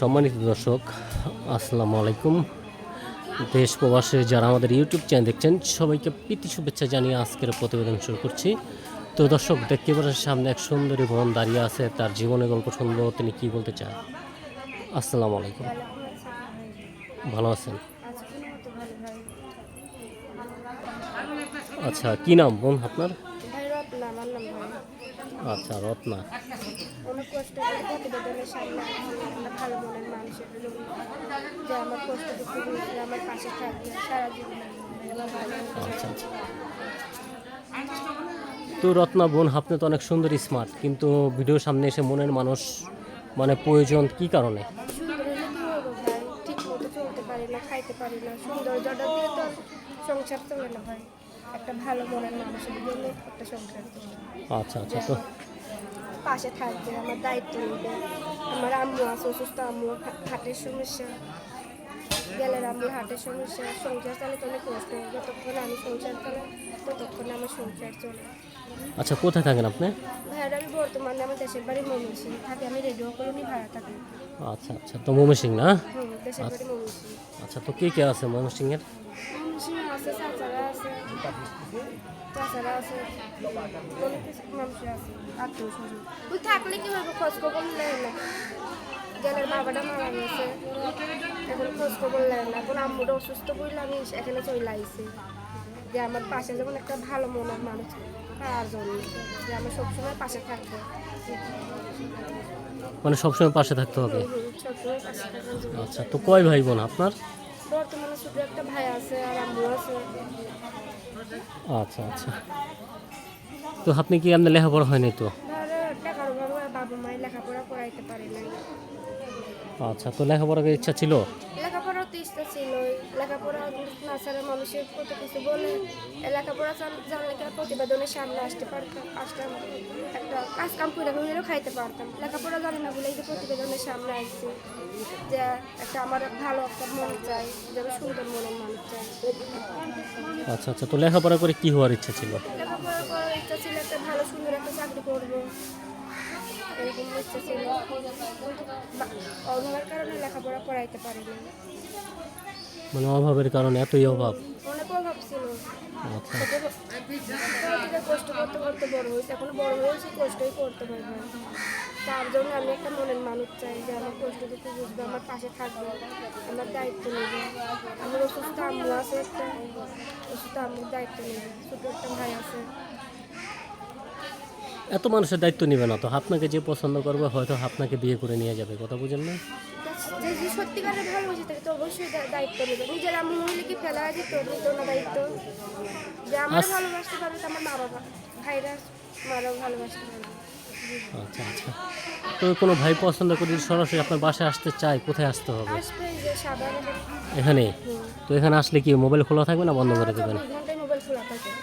সম্মানিত দর্শক, আসসালামু আলাইকুম। দেশ প্রবাসে যারা আমাদের ইউটিউব চ্যানেল দেখছেন, সবাইকে প্রীতি শুভেচ্ছা জানিয়ে আজকের প্রতিবেদন শুরু করছি। তো দর্শক, দেখতে পাচ্ছেন সামনে এক সুন্দরী বোন দাঁড়িয়ে আছে, তার জীবনের গল্প শুনব, তিনি কি বলতে চান? আসসালামু আলাইকুম। ভালো আছেন? আচ্ছা কি নাম বোন আপনার? আমার নাম আচ্ছা রত্না। অনেক কষ্ট করে প্রতিবেদনের সামনে আসছি ভালো মনের মানুষের জন্য যে আমার কষ্ট দুঃখ আমার পাশে থাকবে সারা জীবন আমার ভালো আচ্ছা আচ্ছা। তো রত্না বোন আপনি তো অনেক সুন্দর স্মার্ট কিন্তু ভিডিওর সামনে এসে মনের মানুষ মানে প্রয়োজন কি কারণে? সুন্দর হলে কি হব ভাই? ঠিক মতো চলতে পারি না খাইতে পারি না সৌন্দর্যটা দিয়ে তো সংসার চলে না ভাই। একটা ভালো মনের মানুষের জন্য একটা সংসার আচ্ছা আচ্ছা তো পাশে থাকবে আমার দায়িত্ব নেবে আমার আম্মু আছে অসুস্থ আম্মু হাটের সমস্যা গেলের আম্মু হাটের সমস্যা সংসার চালাতে অনেক কষ্ট যতক্ষণ আমি সংসার চালাই ততক্ষণ আমার সংসার চলে। আচ্ছা কোথায় থাকেন আপনি? ভাইয়ার আমি বর্তমানে আমার দেশের বাড়ি ময়মনসিং থাকি আমি রেডিও কলোনি ভাড়া থাকি। আচ্ছা আচ্ছা তো ময়মনসিং না? হুম দেশের বাড়ি ময়মনসিং আচ্ছা তো কে কে আছে ময়মনসিংয়ের ময়মনসিং আছে চাচারা আছে চাচারা আছে অনেক কিছু মানুষ আছে আত্মীয় স্বজন। ওই থাকলে কি হবে খোঁজ খবর নেয় না? গেলের বাবাটা মারা গেছে এখন খোঁজ খবর নেয় না। এখন আম্মুটা অসুস্থ বললে আমি এখানে চলে আইছি। যে আমার পাশে যেমন একটা ভালো মনের মানুষ। আর জন্য যে আমার সবসময় পাশে থাকবে। মানে সবসময় পাশে থাকতে হবে? সবসময় পাশে থাকার আচ্ছা তো কয় ভাই বোন আপনার? বর্তমানে শুধু একটা ভাই আছে আর আম্মু আছে। আচ্ছা আচ্ছা। তো আপনি কি আপনার লেখাপড়া হয়নি তো? বাবা মায়ের লেখাপড়া করাইতে পারে আচ্ছা তো লেখাপড়ার ইচ্ছা ছিল? লেখাপড়াও ছিল। লেখাপড়া না ছাড়া মানুষের কত কিছু বলে। লেখাপড়া জান- জানলে কি প্রতিবেদনের সামনে আসতে পারতাম আসতাম। একটা কাজ কাম করে হলেও খাইতে পারতাম। লেখাপড়া জানি না বলে যে প্রতিবেদনের সামনে আসছি যে একটা আমার ভালো একটা মন চাই যেন সুন্দর মনের মানুষ চাই। আচ্ছা আচ্ছা তো লেখাপড়া করে কি হওয়ার ইচ্ছা ছিল? লেখাপড়া করার ইচ্ছা ছিল একটা ভালো সুন্দর একটা চাকরি করব। এরকম ইচ্ছা ছিল অভাবের কারণে লেখাপড়া করাইতে পারিনি। মানে অভাবের কারণে এতই অভাব? অনেক অভাব ছিল। আচ্ছা। কষ্ট করতে করতে বড় হয়েছে। এখন বড় হয়েছে কষ্টই করতে হবে তার জন্য আমি একটা মনের মানুষ চাই যে আমার কষ্ট দুঃখ বুঝবে আমার পাশে থাকবে আমার দায়িত্ব নেবে। আমার অসুস্থ আম্মু আছে একটা অসুস্থ আম্মুর দায়িত্ব নেবে। ছোটো একটা ভাই আছে। এত মানুষের দায়িত্ব নেবে না তো। আপনাকে যে পছন্দ করবে হয়তো আপনাকে বিয়ে করে নিয়ে যাবে কথা বুঝেন না? যে যে সত্যিকারের ভালোবাসে তাকে তো অবশ্যই দায়িত্ব নেবে। নিজের আম্মু হইলে ফেলা যেত? নিত না দায়িত্ব। যে আমার ভালোবাসতে পারবে আমার মা বাবা ভাইরা মারাও ভালোবাসতে পারবে। আচ্ছা আচ্ছা। তো কোনো ভাই পছন্দ করে যদি সরাসরি আপনার বাসায় আসতে চায় কোথায় আসতে হবে? এখানে? তো এখানে আসলে কি মোবাইল খোলা থাকবে না বন্ধ করে দেবেন?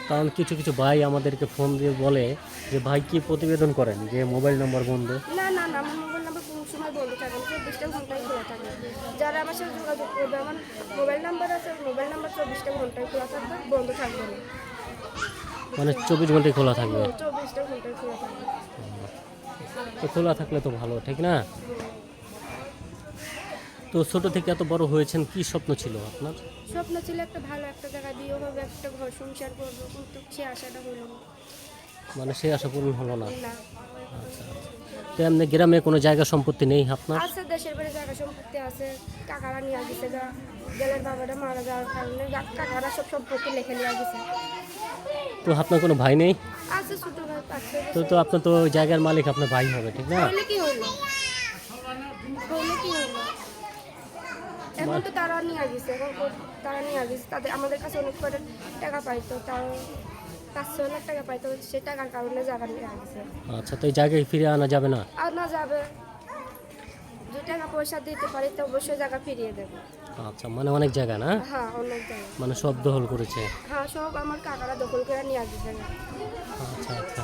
কারণ কিছু কিছু ভাই আমাদেরকে ফোন দিয়ে বলে যে ভাই কি প্রতিবেদন করেন যে মোবাইল নাম্বার বন্ধ? না না না আমার মোবাইল নাম্বার কোনো সময় বন্ধ থাকে না। চব্বিশটা খোলা থাকে। যারা আমার সাথে যোগাযোগ করবে আমার মোবাইল নাম্বার আছে মোবাইল নাম্বার চব্বিশটা খোলা থাকবে বন্ধ থাকবে না। মানে চব্বিশ ঘন্টায় খোলা থাকবে? চব্বিশটা খোলা থাকবে। খোলা থাকলে তো ভালো ঠিক না? তো ছোট থেকে এত বড় হয়েছেন কি স্বপ্ন ছিল আপনার? স্বপ্ন ছিল একটা ভালো একটা জায়গা বিয়ে হবে একটা ঘর সংসার করব কিন্তু সে আশাটা হলো না। মানে সেই আশা পূরণ হলো না? না। আচ্ছা। তো এমনি গ্রামে কোনো জায়গা সম্পত্তি নেই আপনার? আছে দেশের বাড়ি জায়গা সম্পত্তি আছে কাকারা নিয়ে গেছে গা গেলের বাবাটা মারা যাওয়ার কারণে কাকারা সব সম্পত্তি লেখে নিয়ে গেছে তো আপনার কোনো ভাই নেই? আছে ছোট ভাই ছয় তো তো আপনার তো জায়গার মালিক আপনার ভাই হবে ঠিক না? হইলে কি হইল হইলে কি হইল এখন তো তারা নিয়ে গেছে এখন তারা নিয়ে গেছে তাদের আমাদের কাছে অনেক করে টাকা পাইতো তাও পাঁচ ছয় লাখ টাকা পাইতো সে টাকার কারণে জায়গা নিয়ে গেছে আচ্ছা তো এই জায়গায় ফিরে আনা যাবে না? আর না যাবে। যে টাকা পয়সা দিতে পারি তো অবশ্যই জায়গা ফিরিয়ে দেবে। আচ্ছা মানে অনেক জায়গা না? হ্যাঁ অনেক জায়গা। মানে সব দখল করেছে? হ্যাঁ সব আমার কাকারা দখল করে নিয়ে গেছে আচ্ছা আচ্ছা।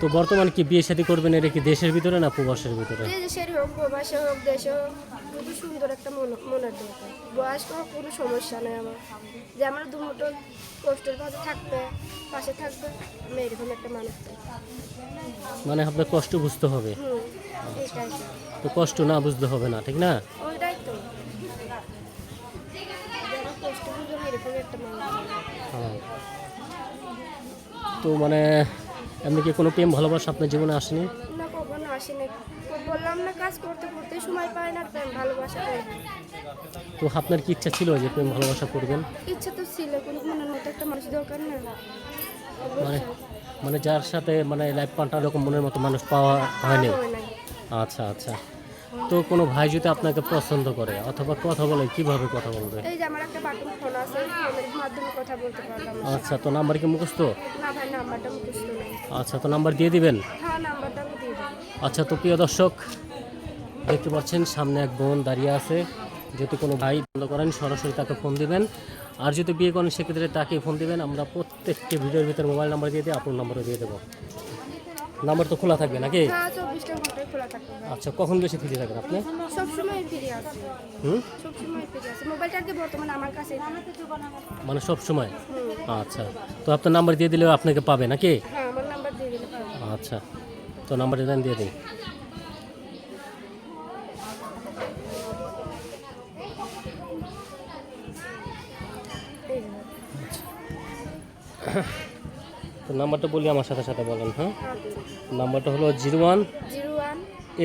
তো বর্তমানে কি বিয়ে শাদী করবেন? এটা কি দেশের ভিতরে না প্রবাসের ভিতরে? দেশের হোক প্রবাসে হোক দেশে হোক শুধু সুন্দর একটা মন মনের দরকার। বয়স্ক কোনো সমস্যা নেই আমার। যে আমার দুমুটো কষ্টের মাঝে থাকবে পাশে থাকবে আমি এরকম একটা মানুষ। মানে আপনার কষ্ট বুঝতে হবে। তো। কষ্ট না বুঝতে হবে না ঠিক না? ওইটাই তো। কষ্ট বুঝবে এরকম একটা মানুষ। হ্যাঁ। তো মানে এমনি কি কোনো প্রেম ভালোবাসা আপনার জীবনে আসেনি? না কখনো আসেনি। বললাম না কাজ করতে করতে সময় পায় না প্রেম ভালোবাসা করে তো আপনার কি ইচ্ছা ছিল যে প্রেম ভালোবাসা করবেন? ইচ্ছা তো ছিল কিন্তু মনের মতো একটা মানুষ দরকার না। মানে মানে যার সাথে মানে লাইফ পার্টনার এরকম মনের মতো মানুষ পাওয়া হয়নি? হয় নাই। আচ্ছা আচ্ছা। তো কোনো ভাই যদি আপনাকে পছন্দ করে অথবা কথা বলে কীভাবে কথা বলবে? এই যে আমার একটা বাটন ফোন আছে ফোনের মাধ্যমে কথা বলতে পারলাম। আচ্ছা তো নাম্বার কি মুখস্থ? না ভাই নাম্বারটা মুখস্থ নেই। আচ্ছা তো নাম্বার দিয়ে দিবেন? হ্যাঁ নাম্বারটা আমি দিয়ে দেবো আচ্ছা তো প্রিয় দর্শক দেখতে পাচ্ছেন সামনে এক বোন দাঁড়িয়ে আছে। যদি কোনো ভাই বন্ধ করেন সরাসরি তাকে ফোন দিবেন। আর যদি বিয়ে করেন সেক্ষেত্রে তাকে ফোন দিবেন। আমরা প্রত্যেককে ভিডিওর ভিতরে মোবাইল নাম্বার দিয়ে দিই আপনার নাম্বারও দিয়ে দেবো। নাম্বার তো খোলা থাকবে নাকি? হ্যাঁ খোলা থাকবে। আচ্ছা কখন বেশি ফ্রি থাকেন আপনি? সবসময় ফিরে আছে। হুম? সবসময় ফিরে আছে। মোবাইলটা আগে বর্তমানে আমার কাছে মানে সব সময় আচ্ছা তো আপনার নাম্বার দিয়ে দিলে আপনাকে পাবে নাকি? হ্যাঁ আমার নাম্বার দিয়ে দিলে আচ্ছা তো নাম্বারটা দেন দিয়ে দিই যে। তো নাম্বারটা বলি আমার সাথে সাথে বলেন হ্যাঁ? নাম্বারটা হলো zero one zero one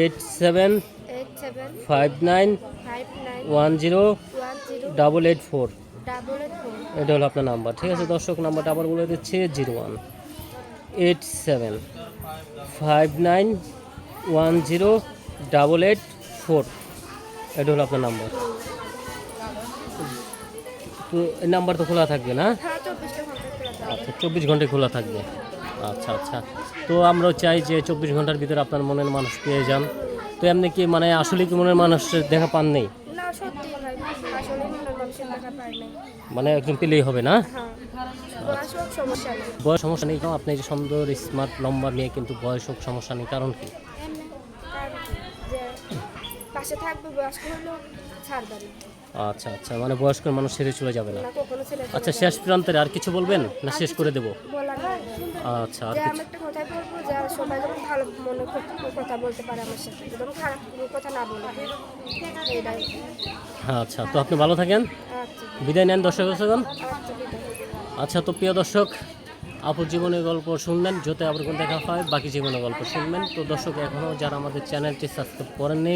eight seven eight seven five nine one zero double eight four. Double eight four. এটা হলো আপনার নাম্বার ঠিক আছে? দর্শক নাম্বারটা আবার বলে দিচ্ছি zero one eight seven five nine one zero double eight four. এটা হলো আপনার নাম্বার। তো এই নাম্বার তো খোলা থাকবে না? আচ্ছা চব্বিশ ঘন্টায় খোলা থাকবে। আচ্ছা আচ্ছা। তো আমরাও চাই যে চব্বিশ ঘণ্টার ভিতরে আপনার মনের মানুষ পেয়ে যান। তো এমনি কি মানে আসলে কি মনের মানুষ দেখা পান নেই? মানে একজন পেলেই হবে না? হ্যাঁ বয়স সমস্যা নেই। আপনি যে সুন্দর স্মার্ট লম্বা মেয়ে কিন্তু বয়স হোক সমস্যা নেই কারণ কি? পাশে থাকবে বয়স্ক হলেও ছাড় বাড়ি। আচ্ছা আচ্ছা মানে বয়স্ক মানুষ ছেড়ে চলে যাবে না। আচ্ছা শেষ প্রান্তের আর কিছু বলবেন? না, শেষ করে দেবো? আচ্ছা আর কিছু? আচ্ছা তো আপনি ভালো থাকেন। বিদায় নেন দর্শক দর্শকগণ আচ্ছা তো প্রিয় দর্শক, আপুর জীবনের গল্প শুনলেন যত আবার দেখা হয়, বাকি জীবনের গল্প শুনবেন। তো দর্শক এখনও যারা আমাদের চ্যানেলটি সাবস্ক্রাইব করেননি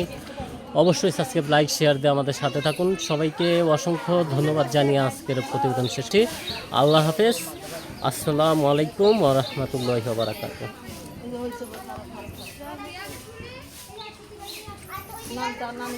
অবশ্যই সাবস্ক্রাইব লাইক শেয়ার দিয়ে আমাদের সাথে থাকুন। সবাইকে অসংখ্য ধন্যবাদ জানিয়ে আজকের প্রতিবেদন শেষটি। আল্লাহ হাফেজ। আসসালামু আলাইকুম ওরহমতুল্লাহ বারাকাত নাম